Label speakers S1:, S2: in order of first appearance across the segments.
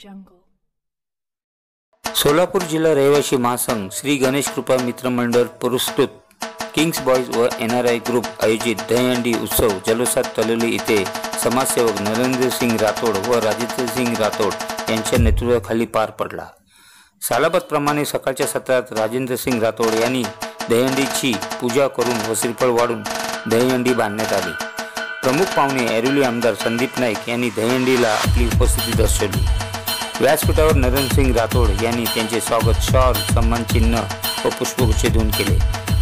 S1: jungle.
S2: Solapur जिल्हा रहिवासी महासंघ श्री गणेश कृपा मित्र मंडळ पुरस्कृत. किंग्स बॉईज व एन आर आय ग्रुप आयोजित दहीहंडी उत्सव जलोसात तलोली येथे समाजसेवक नरेंद्र सिंग राठोड व राजेंद्र सिंग राठोड यांच्या नेतृत्वाखाली पार पडला. सालाबतप्रमाणे सकाळच्या सत्रात राजेंद्र सिंग राठोड यांनी दहीहंडीची पूजा करून व श्रीफळ वाढून दहीहंडी बांधण्यात आली. प्रमुख पाहुणे ऐरोली आमदार संदीप नाईक यांनी दहीहंडीला आपली उपस्थिती दर्शवली. व्यासपीठावर नरेंद्रसिंग राठोड यांनी त्यांचे स्वागत शॉल सन्मान चिन्ह व पुष्पगुच्छ देऊन केले.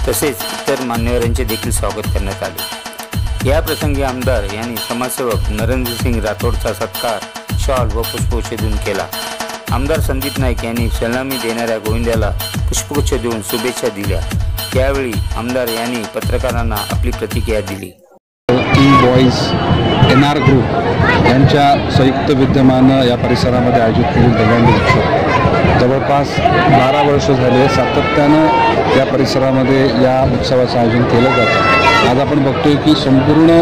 S2: तसेच इतर मान्यवरांचे देखील स्वागत करण्यात आले. या प्रसंगी आमदार यांनी समाजसेवक नरेंद्रसिंग राठोडचा सत्कार शॉल व पुष्पगुच्छ देऊन केला. आमदार संदीप नाईक यांनी सलामी देणाऱ्या गोविंद्याला पुष्पगुच्छ देऊन शुभेच्छा दिल्या. त्यावेळी आमदार यांनी पत्रकारांना आपली प्रतिक्रिया दिली.
S3: बॉईज एन आर ग्रुप यांच्या संयुक्त विद्यमानं या परिसरामध्ये आयोजित केलेली दहीहंडी उत्सव. जवळपास बारा वर्ष झाले सातत्यानं या परिसरामध्ये या उत्सवाचं आयोजन केलं जातं. आज आपण बघतोय की संपूर्ण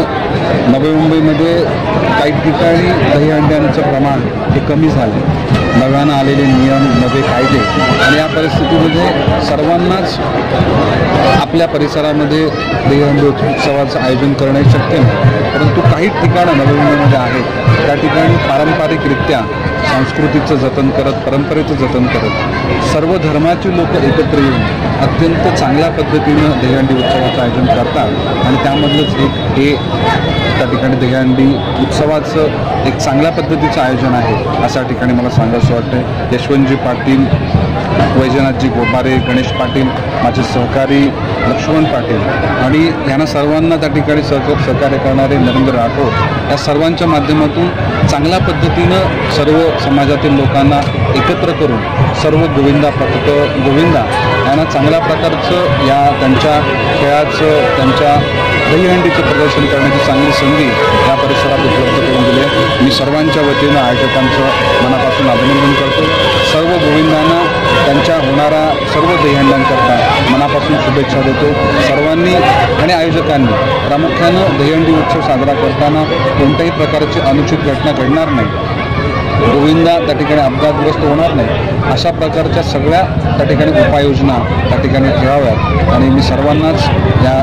S3: नवी मुंबईमध्ये काही ठिकाणी दहीहंड्यांचं प्रमाण हे कमी झालं. नव्यानं आलेले नियम नवे कायदे आणि या परिस्थितीमध्ये सर्वांनाच आपल्या परिसरामध्ये दहीहंडी उत्सवाचं आयोजन करणे शक्य नाही. परंतु काही ठिकाणं नवमुंबईमध्ये आहेत. त्या ठिकाणी पारंपरिकरित्या संस्कृतीचं जतन करत परंपरेचं जतन करत सर्व धर्माची लोक एकत्र येऊन अत्यंत चांगल्या पद्धतीनं दहीहंडी उत्सवाचं आयोजन करतात. आणि त्यामधलंच एक हे त्या ठिकाणी दहीहंडी उत्सवाचं एक चांगल्या पद्धतीचं आयोजन आहे अशा ठिकाणी मला सांगायचं वाटतं यशवंतजी पाटील वैजनाथजी गोबारे गणेश पाटील माझे सहकारी लक्ष्मण पाटील आणि यांना सर्वांना त्या ठिकाणी सहकार सहकार्य करणारे नरेंद्र राठोड या सर्वांच्या माध्यमातून चांगल्या पद्धतीनं सर्व समाजातील लोकांना एकत्र करून सर्व गोविंदा पथकं गोविंदा यांना चांगल्या प्रकारचं या त्यांच्या खेळाचं त्यांच्या दहीहंडीचं प्रदर्शन करण्याची चांगली संधी या परिसरात उपलब्ध करून दिली आहे. मी सर्वांच्या वतीनं आयोजकांचं मनापासून अभिनंदन करतो. सर्व गोविंदांना त्यांच्या होणाऱ्या सर्व दहीहंड्यांकरता मनापासून शुभेच्छा देतो. सर्वांनी आणि आयोजकांनी प्रामुख्यानं दहीहंडी उत्सव साजरा करताना कोणत्याही प्रकारची अनुचित घटना घडणार नाही. गोविंदा त्या ठिकाणी अपघातग्रस्त होणार नाही. अशा प्रकारच्या सगळ्या त्या ठिकाणी उपाययोजना त्या ठिकाणी ठेवाव्यात. आणि मी सर्वांनाच या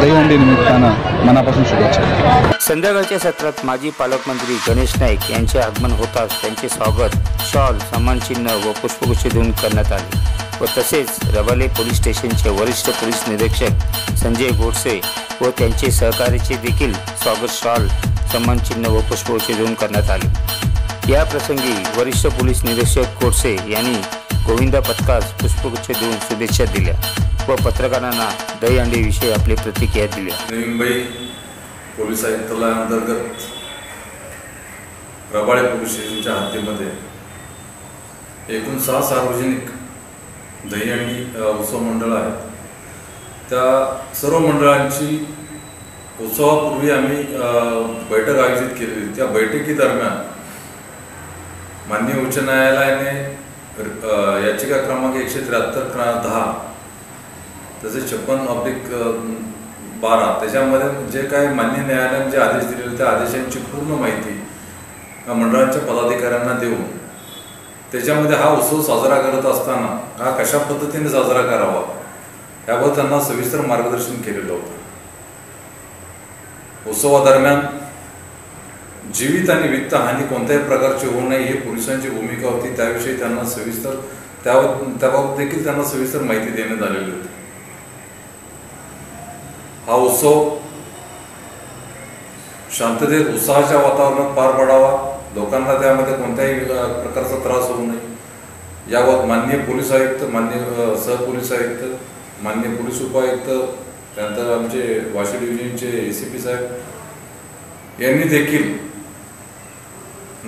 S3: दहीहंडी निमित्तानं मनापासून शुभेच्छा
S2: संध्याकाळच्या सत्रात माजी पालकमंत्री गणेश नाईक यांचे आगमन होताच त्यांचे स्वागत शॉल सन्मानचिन्ह व पुष्पगुच्छ देऊन करण्यात आले. व तसेच रबाले पोलीस स्टेशनचे वरिष्ठ पोलीस निरीक्षक संजय गोडसे व त्यांचे सहकार्याचे देखील स्वागत शॉल सन्मानचिन्ह व पुष्पगुच्छ देऊन करण्यात आले. या प्रसंगी वरिष्ठ पोलीस निरीक्षक गोडसे यांनी गोविंदा पथकास पुष्पगुच्छ देऊन शुभेच्छा दिल्या व पत्रकारांना दहीहंडीविषयी आपली प्रतिक्रिया दिल्या.
S4: नवी मुंबई पोलीस आयुक्तालयाअंतर्गत रबाळे पोलीस स्टेशनच्या हद्दीमध्ये एकूण सहा सार्वजनिक दहीहंडी अ, उत्सव मंडळं आहेत. त्या सर्व मंडळांची उत्सवापूर्वी आम्ही बैठक आयोजित केलेली. त्या बैठकीदरम्यान माननीय उच्च न्यायालयाने याचिका क्रमांक एकशे त्र्याहत्तर क्रा दहा तसेच छप्पन ऑब्लिक बारा त्याच्यामध्ये जे काही मान्य न्यायालयाने जे आदेश दिलेले त्या आदेशांची पूर्ण माहिती मंडळांच्या पदाधिकाऱ्यांना देऊन त्याच्यामध्ये हा उत्सव साजरा करत असताना हा कशा पद्धतीने साजरा करावा याबाबत त्यांना सविस्तर मार्गदर्शन केलेलं होतं. उत्सवादरम्यान जीवित आणि वित्त हानी कोणत्याही प्रकारची होऊ नये ही पोलिसांची भूमिका होती. त्याविषयी त्यांना सविस्तर त्याबाबत त्याबाबत देखील त्यांना सविस्तर माहिती देण्यात आलेली होती. हा उत्सव शांततेत उत्साहाच्या वातावरणात पार पडावा. लोकांना त्यामध्ये कोणत्याही प्रकारचा त्रास होऊ नये. याबाबत माननीय पोलीस आयुक्त मान्य सहपोलीस आयुक्त मान्य पोलीस उपायुक्त त्यानंतर आमचे वाशी डिव्हिजनचे ए सी पी साहेब यांनी देखील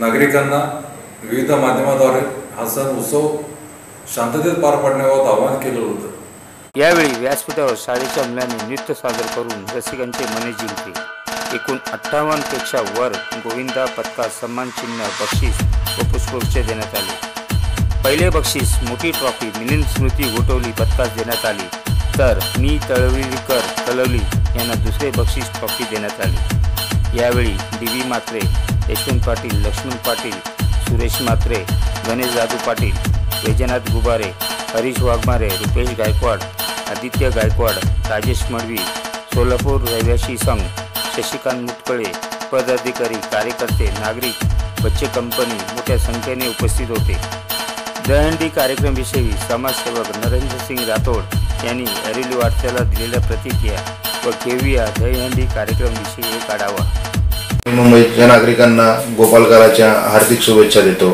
S4: नागरिकांना विविध माध्यमाद्वारे हा सण उत्सव शांततेत पार पाडण्याबाबत आवाहन केलं होतं.
S2: यावेळी व्यासपीठावर शाळेच्या मुलांनी नृत्य सादर करून रसिकांचे मने जिंकले. एकूण अठ्ठावन्नपेक्षा वर गोविंदा पथकास सन्मान चिन्ह बक्षीस व पुष्पगुच्छ देण्यात आले. पहिले बक्षीस मोठी ट्रॉफी मिलिंद स्मृती गोटवली पथकास देण्यात आली. तर मी तळवलीकर तळवली यांना दुसरे बक्षीस ट्रॉफी देण्यात आली. यावेळी डी व्ही मात्रे यशवंत पाटील लक्ष्मण पाटील सुरेश म्हात्रे गणेश जादू पाटील वैजनाथ गुबारे हरीश वाघमारे रुपेश गायकवाड आदित्य गायकवाड राजेश मडवी सोलापूर रहिवासी संघ शशिकांत मुटकळे पदाधिकारी कार्यकर्ते नागरिक बच्चे कंपनी मोठ्या संख्येने उपस्थित होते. दहंडी कार्यक्रमविषयी समाजसेवक नरेंद्रसिंग राठोड यांनी अरेली वाटत्याला दिलेल्या प्रतिक्रिया व केविया दहीहंडी कार्यक्रमविषयी एक आढावा
S1: मुंबईच्या नागरिकांना गोपालकाराच्या हार्दिक शुभेच्छा देतो.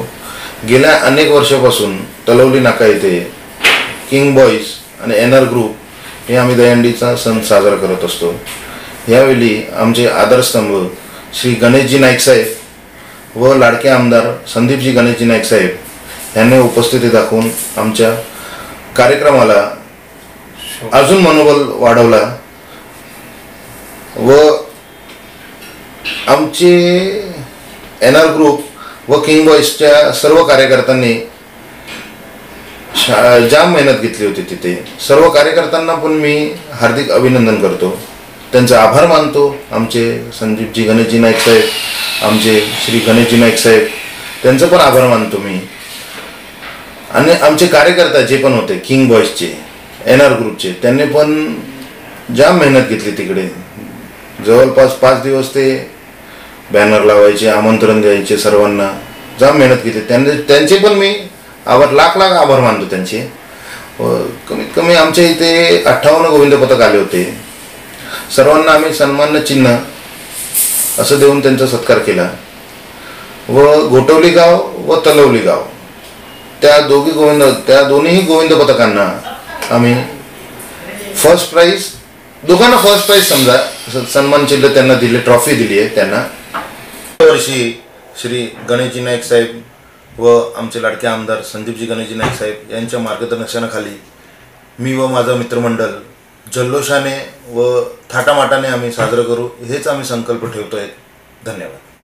S1: गेल्या अनेक वर्षापासून तलवली नाका येथे किंग बॉईज आणि एन आर ग्रुप हे आम्ही दहीहंडीचा सण साजरा करत असतो. यावेळी आमचे आदरस्तंभ श्री गणेशजी नाईक साहेब व लाडके आमदार संदीपजी गणेशजी नाईक साहेब यांनी उपस्थिती दाखवून आमच्या कार्यक्रमाला अजून मनोबल वाढवला व आमचे एन आर ग्रुप व किंग बॉईजच्या सर्व कार्यकर्त्यांनी शा- जाम मेहनत घेतली होती तिथे. सर्व कार्यकर्त्यांना पण मी हार्दिक अभिनंदन करतो. त्यांचे आभार मानतो. आमचे संदीपजी गणेशजी नाईक साहेब आमचे श्री गणेशजी नाईक साहेब त्यांचं पण आभार मानतो मी. आणि आमचे कार्यकर्ता जे पण होते किंग बॉईजचे एन आर ग्रुपचे त्यांनी पण जाम मेहनत घेतली तिकडे. जवळपास पाच दिवस ते बॅनर लावायचे आमंत्रण द्यायचे सर्वांना. जाम मेहनत केली त्यांचे त्यांचे पण मी आभार लाख लाख आभार मानतो त्यांचे. कमीत कमी आमच्या इथे अठ्ठावन्न गोविंद पथक आले होते. सर्वांना आम्ही सन्मान चिन्ह असं देऊन त्यांचा सत्कार केला. व गोटवली गाव व तलवली गाव. त्या दोघी गोविंद त्या दोन्ही गोविंद पथकांना आम्ही फर्स्ट प्राईज दोघांना फर्स्ट प्राईज समजा स- सन्मान चिन्ह त्यांना दिले ट्रॉफी दिली आहे त्यांना. वर्षी श्री गणेशजी नाईक साहेब व आमचे लाडके आमदार संदीपजी गणेशजी नाईक साहेब यांच्या मार्गदर्शनाखाली मी व माझा मित्रमंडळ जल्लोषाने व थाटामाटाने आम्ही साजरं करू हेच आम्ही संकल्प ठेवतोय. धन्यवाद.